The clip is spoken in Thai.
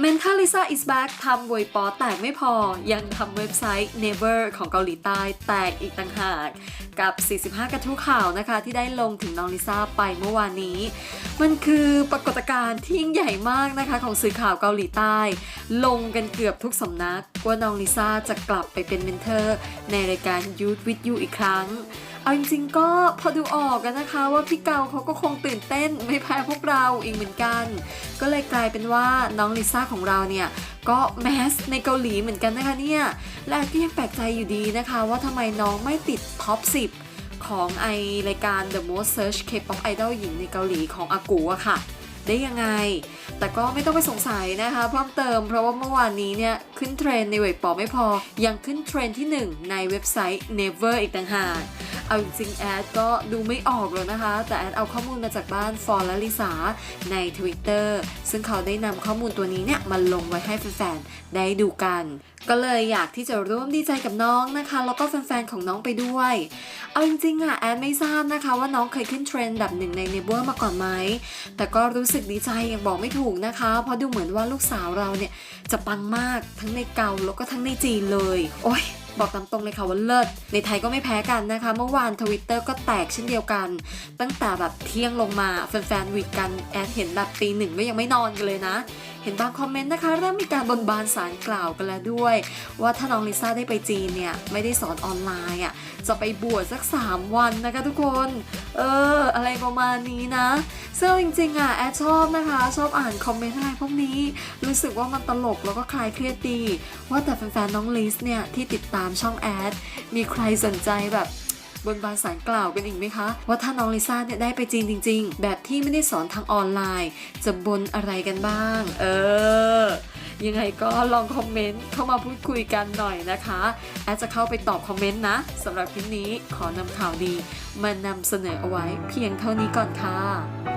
เมน t a l Lisa is back ทำบวยปอแตกไม่พอ ยังทำเว็บไซต์ Never ของเกาหลีใต้แตกอีกต่างหากกับ 45 กระทู้ข่าวนะคะ ที่ได้ลงถึงน้องลิซ่าไปเมื่อวานนี้ มันคือปรากฏการณ์ที่ยิ่งใหญ่มากนะคะ ของสื่อข่าวเกาหลีใต้ ลงกันเกือบทุกสำนัก ว่าน้องลิซ่าจะกลับไปเป็นเมนเทอร์ ในรายการ Youth with You อีกครั้ง เอาจริงๆก็พอดูออกกันนะคะ ว่าพี่เกาเขาก็คงตื่นเต้นไม่แพ้พวกเราอีกเหมือนกัน ก็เลยกลายเป็นว่าน้องลิซ่าของเราเนี่ยก็แมสในเกาหลีเหมือนกันนะคะเนี่ยและก็ยังแปลกใจอยู่ดีนะคะ ว่าทำไมน้องไม่ติดท็อป 10 ของไอรายการ The Most Search K-pop Idol หญิงในเกาหลีของอากูอะค่ะ ได้ยังไง แต่ก็ไม่ต้องไปสงสัยนะคะเพิ่มเติมเพราะว่าเมื่อวานนี้เนี่ย ขึ้นเทรนด์ในเว็บปอไม่พอ ยังขึ้นเทรนด์ที่ 1 ในเว็บไซต์ Never อีกต่างหากเอาจริงๆแอดก็ดูไม่ออกเลยนะคะ แต่แอดเอาข้อมูลมาจากบ้านฟอร์และลิสาใน Twitter ซึ่งเขาได้นำข้อมูลตัวนี้เนี่ยมาลงไว้ให้แฟนๆได้ดูกัน ก็เลยอยากที่จะร่วมดีใจกับน้องนะคะ แล้วก็แฟนๆของน้องไปด้วย เอาจริงๆอะแอดไม่ทราบนะคะว่าน้องเคยขึ้นเทรนด์ดับหนึ่งในเนเวอร์มาก่อนไหมแต่ก็รู้สึกดีใจยังบอกไม่ถูกนะคะ เพราะดูเหมือนว่าลูกสาวเราเนี่ยจะปังมากทั้งในเกาแล้วก็ทั้งในจีนเลย โอ้ยบอกตามตรงเลยค่ะว่าเลิศ ในไทยก็ไม่แพ้กันนะคะ เมื่อวานทวิตเตอร์ก็แตกเช่นเดียวกัน ตั้งแต่แบบเที่ยงลงมาแฟนๆวีดกันแอดเห็นแบบตีหนึ่งก็ยังไม่นอนกันเลยนะ เห็นบางคอมเมนต์นะคะเริ่มมีการบนบานสารกล่าวกันแล้วด้วย ว่าถ้าน้องลิซ่าได้ไปจีนเนี่ย ไม่ได้สอนออนไลน์อะจะไปบวชสัก 3 วันนะคะทุกคน เออ อะไรประมาณนี้นะ ซึ่งเอจริงๆอะแอดชอบนะคะ ชอบอ่านคอมเมนต์อะไรพวกนี้ รู้สึกว่ามันตลกแล้วก็คลายเครียดดี ว่าแต่แฟนๆน้องลิสเนี่ยที่ติดตามช่องแอดมีใครสนใจแบบบนบานสารกล่าวกันอีกไหมคะ ว่าถ้าน้องลิซ่าเนี่ยได้ไปจีนจริง ๆ แบบที่ไม่ได้สอนทางออนไลน์ จะบนอะไรกันบ้าง เออ ยังไงก็ลองคอมเมนต์เข้ามาพูดคุยกันหน่อยนะคะแอดจะเข้าไปตอบคอมเมนต์นะสำหรับคลิปนี้ขอนำข่าวดีมานำเสนอเอาไว้เพียงเท่านี้ก่อนค่ะ